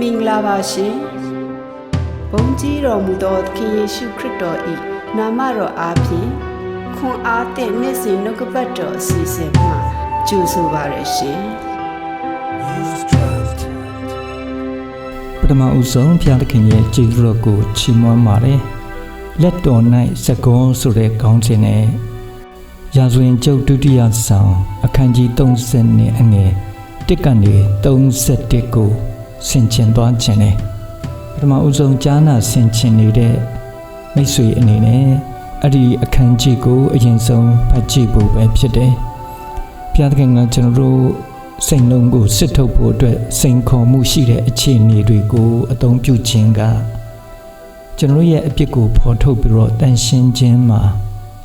မင်္ဂလာပါရှင်ဘုန်းကြီးတော်မူသောသခင်ယေရှုခရစ်တော်၏နာမတော်အားဖြင့်ခွန်အားသည့်နေ့စဉ်နှုတ်ကပတ်တော်အစီအစဉ်မှာကြိုဆိုပါရရှင်ပထမဦးဆုံးဘုရားသခင်ရဲ့ကျေးဇူးတော်ကိုချီးမွမ်းပါတယ်လက်တော်၌စကုံးဆိုတဲ့ခေါင်းစဉ်နဲ့ရာဇဝင်ကျုပ်ဒုတိယဆောင်အခန်းကြီး30နဲ့အငယ်1ကနေ31ကို ဆင်ခြင်သွားခြင်းနဲ့ပထမဦးဆုံးကြားနာဆင်ခြင်နေတဲ့မိတ်ဆွေအနေနဲ့အဲ့ဒီအခန်းကြီးကိုအရင်ဆုံးဖတ်ကြည့်ဖို့ပဲဖြစ်တယ်ဘုရားသခင်ကကျွန်တော်တို့စိတ်လုံးကိုစစ်ထုတ်ဖို့အတွက်စိန်ခေါ်မှုရှိတဲ့အခြေအနေတွေကိုအသုံးပြုခြင်းကကျွန်တော်ရဲ့အပြစ်ကိုဖော်ထုတ်ပြီးတော့တန်ရှင်းခြင်းမှာ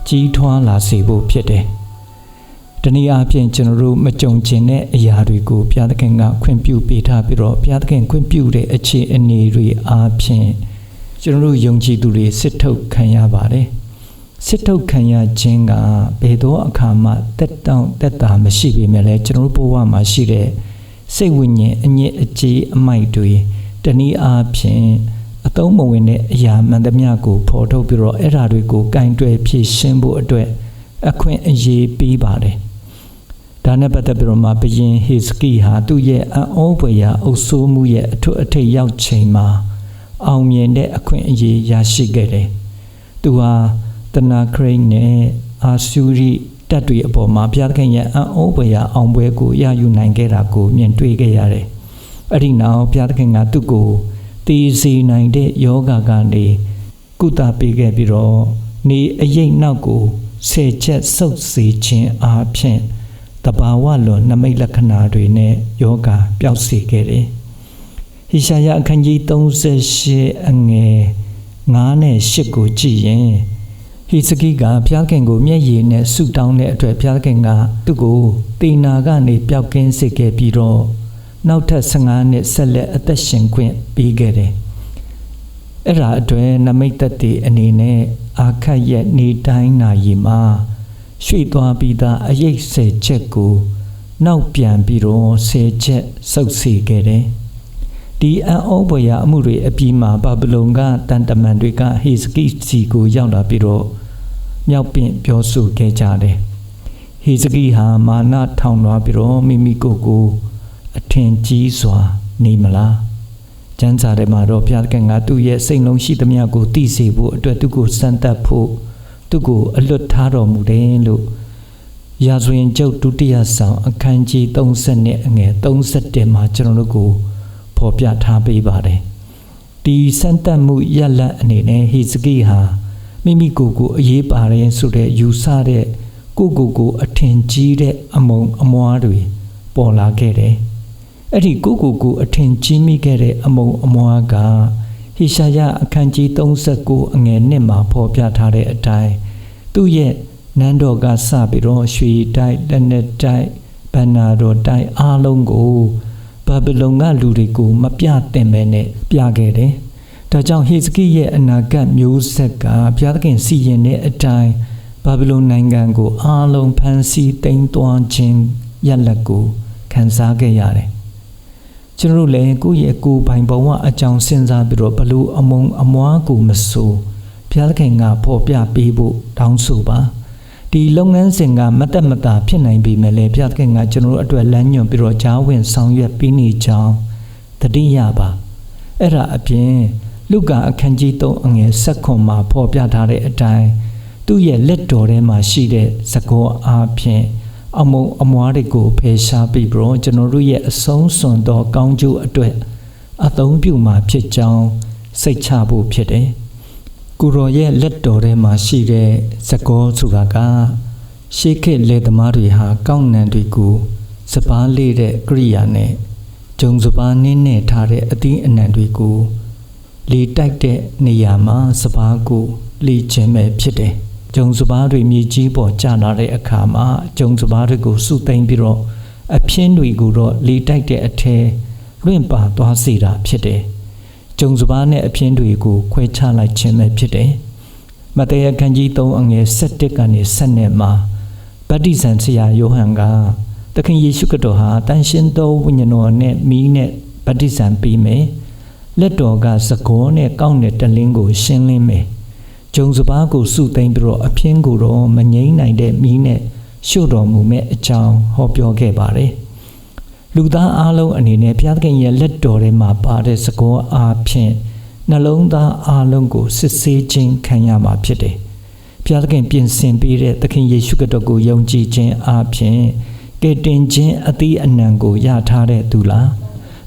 ကြီးထွားလာစေဖို့ဖြစ်တယ်။ တနည်းအားဖြင့်ကျွန်တော်တို့မကြုံကျင်တဲ့အရာတွေကိုဘုရားသခင်ကခွင့်ပြုပေးထားပြီးတော့ဘုရားသခင်ခွင့်ပြုတဲ့အခြေအနေတွေအားဖြင့်ကျွန်တော်တို့ယုံကြည်သူတွေစစ်ထုတ်ခံရပါတယ်။စစ်ထုတ်ခံရခြင်းကဘယ်သောအခါမှတက်တောင့်တက်တာမရှိပေမဲ့လည်းကျွန်တော်တို့ဘဝမှာရှိတဲ့စိတ်ဝိညာဉ်အညစ်အကြေးအမိုက်တွေတနည်းအားဖြင့်အသုံးမဝင်တဲ့အရာမှန်သမျှကိုဖော်ထုတ်ပြီးတော့အဲ့ဓာတွေကိုကင်တွယ်ဖြည့်ရှင်းဖို့အတွက်အခွင့်အရေးပေးပါတယ်။ ဒါနဲ့ပတ်သက်ပြီးတော့မှဘယင်ဟေစကိဟာသူ့ရဲ့အံ့ဩဖွယ်ရာအုပ်ဆိုးမှုရဲ့အထွတ်အထိပ်ရောက်ချိန်မှာအောင်မြင်တဲ့အခွင့်အရေးရရှိခဲ့တယ်။သူဟာတနာခရိတ်နဲ့အာဆူရီတက်တွေအပေါ်မှာဘုရားသခင်ရဲ့အံ့ဩဖွယ်ရာအောင်ပွဲကိုရယူနိုင်ခဲ့တာကိုမြင်တွေ့ခဲ့ရတယ်။အဲ့ဒီနောက်ဘုရားသခင်ကသူ့ကိုတည်စီနိုင်တဲ့ယောဂကနေကုသပေးခဲ့ပြီးတော့နေအရေးနောက်ကိုဆယ်ချက်ဆုပ်စီခြင်းအားဖြင့် တဘာဝလွန်နမိတ်လက္ခဏာတွေနဲ့ယောဂပျောက်စေခဲ့တယ်။ဟိရှာယအခန်းကြီး38အငယ်9နဲ့10ကိုကြည့်ရင်ဟိစကိကဘုရားခင်ကိုမျက်ရည်နဲ့ဆုတောင်းတဲ့အတွက်ဘုရားခင်ကသူ့ကိုတေနာကနေပျောက်ကင်းစေခဲ့ပြီးတော့နောက်ထပ်15နှစ်ဆက်လက်အသက်ရှင်ခွင့်ပေးခဲ့တယ်။အဲ့ဒါအတွက်နမိတ်သက်တည်အနေနဲ့အာခတ်ရဲ့နေတိုင်းနာရီမှာ ရွှေ့သွားပြီးသားအရေးဆယ်ချက်ကိုနောက်ပြန်ပြီးတော့ဆယ်ချက်စုပ်စီခဲ့တယ်။ဒီအံ့ဩဖွယ်ရာအမှုတွေအပြီးမှာဘာဗလုန်ကတန်တမန်တွေကဟေစကိစီကိုရောက်လာပြီးတော့မြောက်ပင့်ပြောဆိုခဲ့ကြတယ်။ဟေစကိဟာမာနထောင်လွှားပြီးတော့မိမိကိုယ်ကိုအထင်ကြီးစွာနေမလားကျမ်းစာထဲမှာတော့ဘုရားကငါသူ့ရဲ့စိတ်လုံးရှိသမျှကိုသိစေဖို့အတွက်သူ့ကိုစမ်းသပ်ဖို့ သူ့ကိုအလွတ်ထားတော်မူတယ်လို့ရာဇဝင်ကျုပ်ဒုတိယဆောင်အခန်းကြီး30နဲ့အငယ်31မှာကျွန်တော်တို့ကိုဖော်ပြထားပေးပါတယ်ဒီစမ်းသပ်မှုရလတ်အနေနဲ့ဟေစကိဟာမိမိကိုယ်ကိုအရေးပါတယ်ဆိုတဲ့ယူဆတဲ့ကိုယ့်ကိုယ်ကိုအထင်ကြီးတဲ့အမုံအမွားတွေပေါ်လာခဲ့တယ်အဲ့ဒီကိုကိုကိုအထင်ကြီးမိခဲ့တဲ့အမုံအမွားက ဟေရှာယအခန်းကြီး39အငယ်1မှာဖော်ပြထားတဲ့အတိုင်းသူ့ရဲ့နန်းတော်ကစပြီးတော့ရွှေတိုက်လက်နက်တိုက်ဘန္နာတော်တိုက်အားလုံးကိုဘာဗလုန်ကလူတွေကိုမပြတင်ပဲနဲ့ပြခဲ့တယ်။ဒါကြောင့်ဟေစကိရဲ့အနာဂတ်မျိုးဆက်ကဘုရားသခင်စီရင်တဲ့အတိုင်းဘာဗလုန်နိုင်ငံကိုအားလုံးဖန်ဆီးတိမ်သွန်းခြင်းရလက်ကိုခံစားခဲ့ရတယ်။ ကျွန်တော်တို့လည်းကိုယ့်ရဲ့ကိုယ်ပိုင်ဘဝအကြောင်းစဉ်းစားပြီးတော့ဘလို့အမုံအမွားကိုမဆိုဘုရားသခင်ကဖော်ပြပေးဖို့တောင်းဆိုပါဒီလုပ်ငန်းစဉ်ကမတက်မတာဖြစ်နိုင်ပေမဲ့လည်းဘုရားသခင်ကကျွန်တော်တို့အတွက်လမ်းညွှန်ပြီးတော့ဂျားဝင်ဆောင်ရွက်ပေးနေကြောင်းတတိယပါအဲ့ဒါအပြင်လူကာအခန်းကြီး3အငယ်7ခွန်မှာဖော်ပြထားတဲ့အတိုင်းသူ့ရဲ့လက်တော်ထဲမှာရှိတဲ့သကောအားဖြင့် အမုံအမွားတွေကိုဖယ်ရှားပြီးပြီးတော့ကျွန်တော်တို့ရဲ့အဆုံးစွန်သောကောင်းကျိုးအတွက်အသုံးပြုမှာဖြစ်ကြောင်းစိတ်ချဖို့ဖြစ်တယ်။ကိုရောရဲ့လက်တော်ထဲမှာရှိတဲ့သကောဆိုတာကရှေးခေတ်လေသမားတွေဟာကောင်းနံတွေကိုစပားလေးတဲ့ကရိယာနဲ့ဂျုံစပားနင်းနဲ့ထားတဲ့အသီးအနှံတွေကိုလေတိုက်တဲ့နေရာမှာစပားကိုလေခြင်းပဲဖြစ်တယ်။ ဂျုံစပားတွေမြေကြီးပေါ်ကျလာတဲ့အခါမှာဂျုံစပားတွေကိုစုသိမ်းပြီးတော့အပြင်းတွေကိုတော့လေတိုက်တဲ့အထဲလွင့်ပါသွားစေတာဖြစ်တယ်။ဂျုံစပားနဲ့အပြင်းတွေကိုခွဲခြားလိုက်ခြင်းပဲဖြစ်တယ်။မဿဲအခန်းကြီး3အငယ်7ကနေ7နဲ့မှာဗတ္တိဇံဆရာယောဟန်ကသခင်ယေရှုခရစ်တော်ဟာတန်ရှင်သောဝိညာဉ်တော်နဲ့မိနဲ့ဗတ္တိဇံပေးမယ်။လက်တော်ကသကောနဲ့ကောက်တဲ့တလင်းကိုရှင်းလင်းမယ် ဂျုံစပားကိုစုသိမ့်ပြီးတော့အဖျင်းကိုတော့မငိမ့်နိုင်တဲ့မိနဲ့ရှို့တော်မူမဲ့အကြောင်းဟောပြောခဲ့ပါတယ်လူသားအလုံးအနေနဲ့ဘုရားသခင်ရဲ့လက်တော်ထဲမှာပါတဲ့သကောအားဖြင့်နှလုံးသားအလုံးကိုစစ်ဆေးခြင်းခံရမှာဖြစ်တယ်ဘုရားသခင်ပြင်ဆင်ပေးတဲ့သခင်ယေရှုခရစ်တော်ကိုယုံကြည်ခြင်းအားဖြင့်ကယ်တင်ခြင်းအသီးအနှံကိုရထားတဲ့သူလား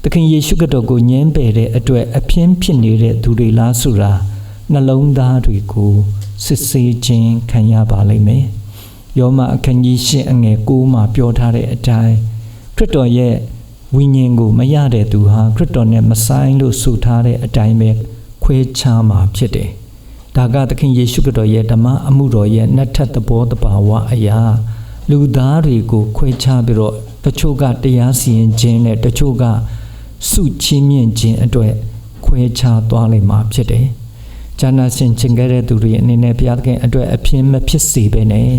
သခင်ယေရှုခရစ်တော်ကိုညှင်းပယ်တဲ့အတွက်အပြင်းဖြစ်နေတဲ့သူတွေလားဆိုတာ နှလုံးသားတွေကိုစစ်ဆေးခြင်းခံရပါလိမ့်မယ်ယောမအခန်းကြီး၈အငယ်၉မှာပြောထားတဲ့အတိုင်းခရစ်တော်ရဲ့ဝိညာဉ်ကိုမရတဲ့သူဟာခရစ်တော်နဲ့မဆိုင်လို့ဆိုထားတဲ့အတိုင်းပဲခွဲခြားမှာဖြစ်တယ်။ဒါကသခင်ယေရှုခရစ်တော်ရဲ့ဓမ္မအမှုတော်ရဲ့နှစ်ထပ်သဘောတဘာဝအရာလူသားတွေကိုခွဲခြားပြီးတော့တချို့ကတရားစီရင်ခြင်းနဲ့တချို့ကစုချင်းမြင့်ခြင်းအတွက်ခွဲခြားသွားလိမ့်မှာဖြစ်တယ်။ ဈာနာရှင်ချင်းခဲ့တဲ့သူတွေအနေနဲ့ဘုရားသခင်အတွက်အပြင်းမဖြစ်စေဘဲနဲ့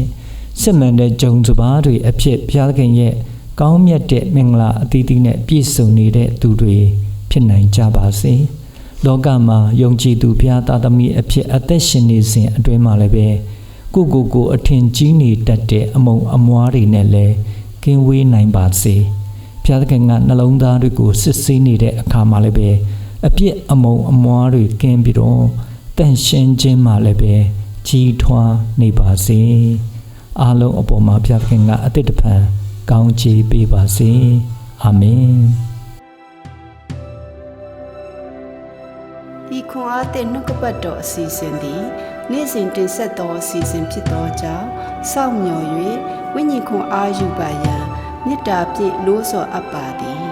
စစ်မှန်တဲ့ဂျုံစပါးတွေအဖြစ်ဘုရားသခင်ရဲ့ကောင်းမြတ်တဲ့မင်္ဂလာအသီးသီးနဲ့ပြည့်စုံနေတဲ့သူတွေဖြစ်နိုင်ကြပါစေ။လောကမှာယုံကြည်သူဘုရားသားသမီးအဖြစ်အသက်ရှင်နေစဉ်အတွင်းမှာလည်းပဲကိုကိုကိုအထင်ကြီးနေတတ်တဲ့အမုံအမွားတွေနဲ့လည်းကင်းဝေးနိုင်ပါစေ။ဘုရားသခင်ကနှလုံးသားတွေကိုစစ်ဆေးနေတဲ့အခါမှာလည်းပဲအပြစ်အမုံအမွားတွေကင်းပြီးတော့ တန့်ရှင်းခြင်းမှလည်းပဲကြီးထွားနေပါစေ။အားလုံးအပေါ်မှာဘုရားသခင်ကအသစ်တဖန်ကောင်းချီးပေးပါစေအာမင်ဤခွန်အားသည့်နှုတ်ကပတ်တော်အစီအစဉ်သည်နေ့စဉ်တင်ဆက်သောအစီအစဉ်ဖြစ်သောကြောင့်စောင့်မျှော်၍ဝိညာဉ်ခွန်အားယူပါရန်မေတ္တာဖြင့်လို့ဆော်အပ်ပါသည်